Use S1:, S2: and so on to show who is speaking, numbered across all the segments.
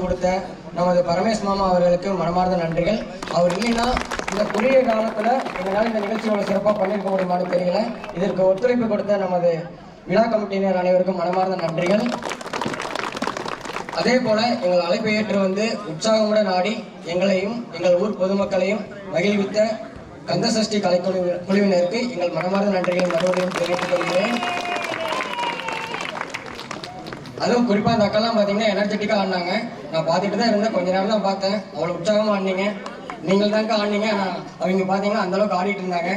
S1: கொடுத்த நமது பரமேஷ் மாமா அவர்களுக்கு மனமார்ந்த நன்றிகள். அவர் இல்லைன்னா இந்த குறுகிய காலத்தில் எங்களால் இந்த நிகழ்ச்சியோட சிறப்பாக பண்ணியிருக்க முடியுமான்னு தெரியல. இதற்கு ஒத்துழைப்பு கொடுத்த நமது விழா கமிட்டியினர் அனைவருக்கும் மனமார்ந்த நன்றிகள். அதே போல எங்கள் அழைப்பை ஏற்று வந்து உற்சாகமுடன் ஆடி எங்களையும் எங்கள் ஊர் பொதுமக்களையும் மகிழ்வித்த கந்தசஷ்டி கலைக்குழு குழுவினருக்கு எங்கள் மனமார்ந்த நன்றிகளை மறுபடியும் தெரிவித்துக் கொள்கிறேன். அதுவும் குறிப்பாக அந்த அக்கெல்லாம் பார்த்தீங்கன்னா எனர்ஜெட்டிக்காக ஆடினாங்க. நான் பார்த்துட்டு தான் இருந்தேன். கொஞ்ச நேரம் தான் பார்த்தேன். அவ்வளோ உற்சாகமாக ஆடினீங்க. நீங்கள் தாங்க ஆடினீங்க. ஆனால் அவங்க பார்த்தீங்கன்னா அந்த அளவுக்கு ஆடிட்டு இருந்தாங்க.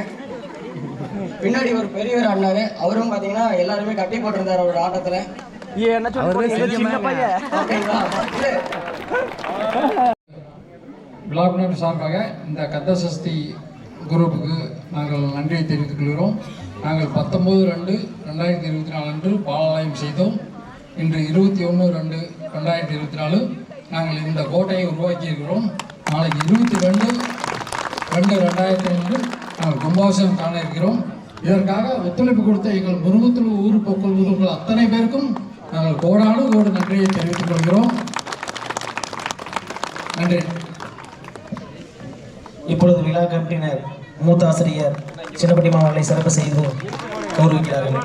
S1: பின்னாடி ஒரு பெரியவர் ஆடினாரு. அவரும் பார்த்தீங்கன்னா எல்லாருமே கட்டி போட்டிருந்தாரு அவரோட ஆட்டத்தில்.
S2: விழாக்குனர் சார்பாக இந்த கந்தசஷ்டி குரூப்புக்கு நாங்கள் நன்றியை தெரிவித்துக் கொள்கிறோம். நாங்கள் பத்தொம்போது ரெண்டு ரெண்டாயிரத்தி இருபத்தி நாலு அன்று பாலாலயம் செய்தோம். இன்று இருபத்தி ஒன்று ரெண்டு ரெண்டாயிரத்தி இருபத்தி நாலு நாங்கள் இந்த கோட்டையை உருவாக்கி இருக்கிறோம் நாளைக்கு இருபத்தி ரெண்டு ரெண்டு ரெண்டாயிரத்தி ரெண்டு நாங்கள் கும்பாபிஷேகம் காண இருக்கிறோம் இதற்காக ஒத்துழைப்பு கொடுத்த எங்கள் முருகத்தில் ஊர் பொக்கல் உறவுகள் அத்தனை பேருக்கும் நாங்கள் கோடானு கோடு நன்றியை தெரிவித்துக் கொள்கிறோம். நன்றி.
S3: இப்பொழுது விழா கமிட்டியினர் மூத்த ஆசிரியர் சின்னப்பட்டி மாவர்களை சிறப்பு செய்து கௌரவிக்கிறார்கள்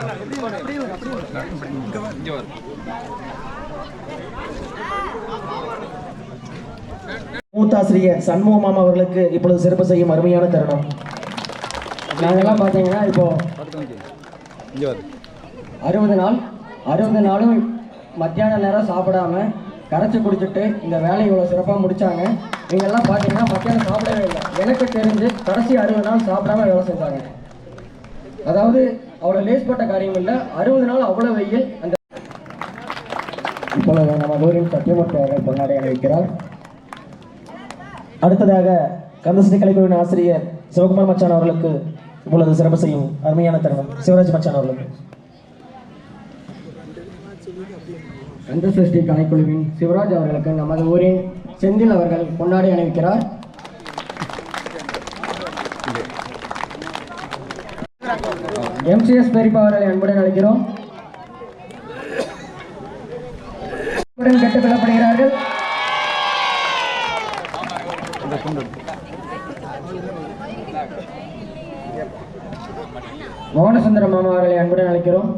S3: மூத்தாசிரியர் சண்முக மாமா அவர்களுக்கு இப்பொழுது சிறப்பு செய்யும் அருமையான தருணம்.
S1: நாங்கெல்லாம் பார்த்தீங்கன்னா இப்போ அறுபது நாள் அறுபது நாளும் மத்தியான நேரம் சாப்பிடாம கரைச்சி குடிச்சிட்டு இந்த வேலையை இவ்வளோ சிறப்பாக முடித்தாங்க இவங்கெல்லாம் பார்த்தீங்கன்னா மத்தியானம் சாப்பிடவே இல்லை. எனக்கு தெரிஞ்சு கடைசி அறுபது நாள் சாப்பிடாம வேலை செஞ்சாங்க. அதாவது அவ்வளோ லேஸ்பட்ட காரியம் இல்லை. அறுபது நாள் அவ்வளோ வெயில். அந்த இப்பொழுது நம்ம ஊரின் சத்தியமூர்த்தி அவர்கள் பொன்னாடை அணிவிக்கிறார்
S3: அடுத்ததாக கந்தசரி கலைக்குழுவின் ஆசிரியர் சிவகுமார் மச்சான் அவர்களுக்கு உங்களது சிறப்பு செய்யும் அருமையான தருணம். சிவராஜ் மச்சான் அவர்களுக்கு.
S1: கந்தசஷ்டி கலைக்குழுவின் சிவராஜ் அவர்களுக்கு நமது ஊரின் செந்தில் அவர்கள் கொண்டாடி அணிவிக்கிறார். எம்சிஎஸ் பெரியப்பா அவர்களை அன்புடன் அழைக்கிறோம். அன்புடன் கேட்டுக்கொள்ளப்படுகிறார்கள் மோகனசுந்தரம் மாமா அவர்களை அன்புடன் அழைக்கிறோம்.